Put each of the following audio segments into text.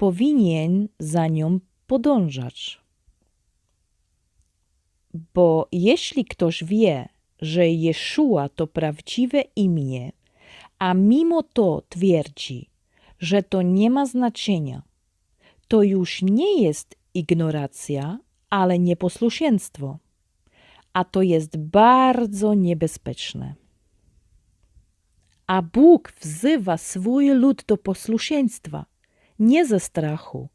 powinien za nią podążać. Bo jeśli ktoś wie, że Jeszua to prawdziwe imię, a mimo to twierdzi, że to nie ma znaczenia, to już nie jest ignoracja, ale nieposłuszeństwo. A to jest bardzo niebezpieczne. A Bóg wzywa swój lud do posłuszeństwa, nie ze strachu,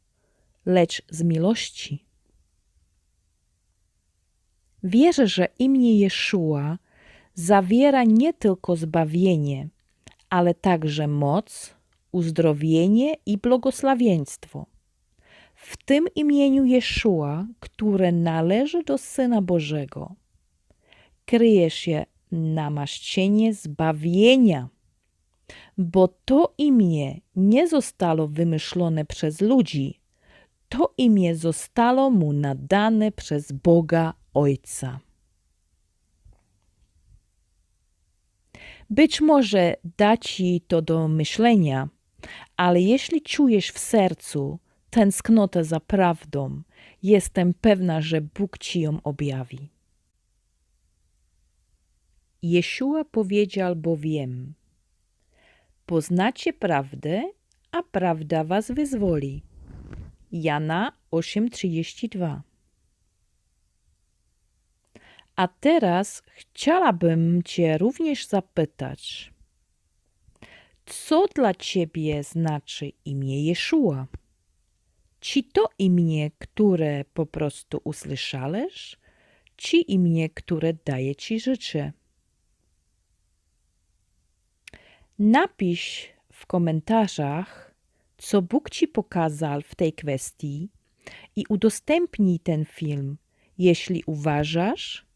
lecz z miłości. Wierzę, że imię Jeszua zawiera nie tylko zbawienie, ale także moc, uzdrowienie i błogosławieństwo. W tym imieniu Jeszua, które należy do Syna Bożego, kryje się namaszczenie zbawienia, bo to imię nie zostało wymyślone przez ludzi, to imię zostało mu nadane przez Boga Ojca. Być może da ci to do myślenia, ale jeśli czujesz w sercu tęsknotę za prawdą, jestem pewna, że Bóg ci ją objawi. Jeszua powiedział bowiem: Poznacie prawdę, a prawda was wyzwoli. Jana 8:32 A teraz chciałabym Cię również zapytać, co dla Ciebie znaczy imię Jeszua? Czy to imię, które po prostu usłyszałeś, czy imię, które daje Ci życie? Napisz w komentarzach, co Bóg Ci pokazał w tej kwestii i udostępnij ten film, jeśli uważasz,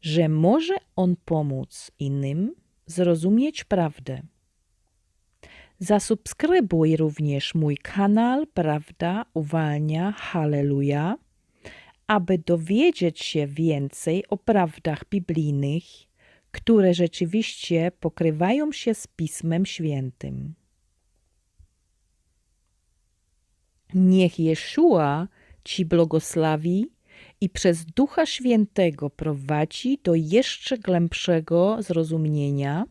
że może on pomóc innym zrozumieć prawdę. Zasubskrybuj również mój kanał Prawda Uwalnia Halleluja, aby dowiedzieć się więcej o prawdach biblijnych, które rzeczywiście pokrywają się z Pismem Świętym. Niech Jeszua Ci błogosławi i przez Ducha Świętego prowadzi do jeszcze głębszego zrozumienia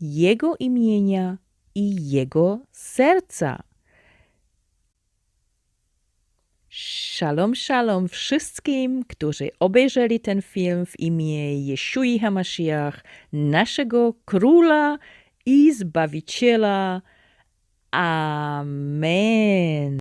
Jego imienia i Jego serca. Shalom, shalom wszystkim, którzy obejrzeli ten film w imię Jeszui Hamashiach, naszego Króla i Zbawiciela. Amen.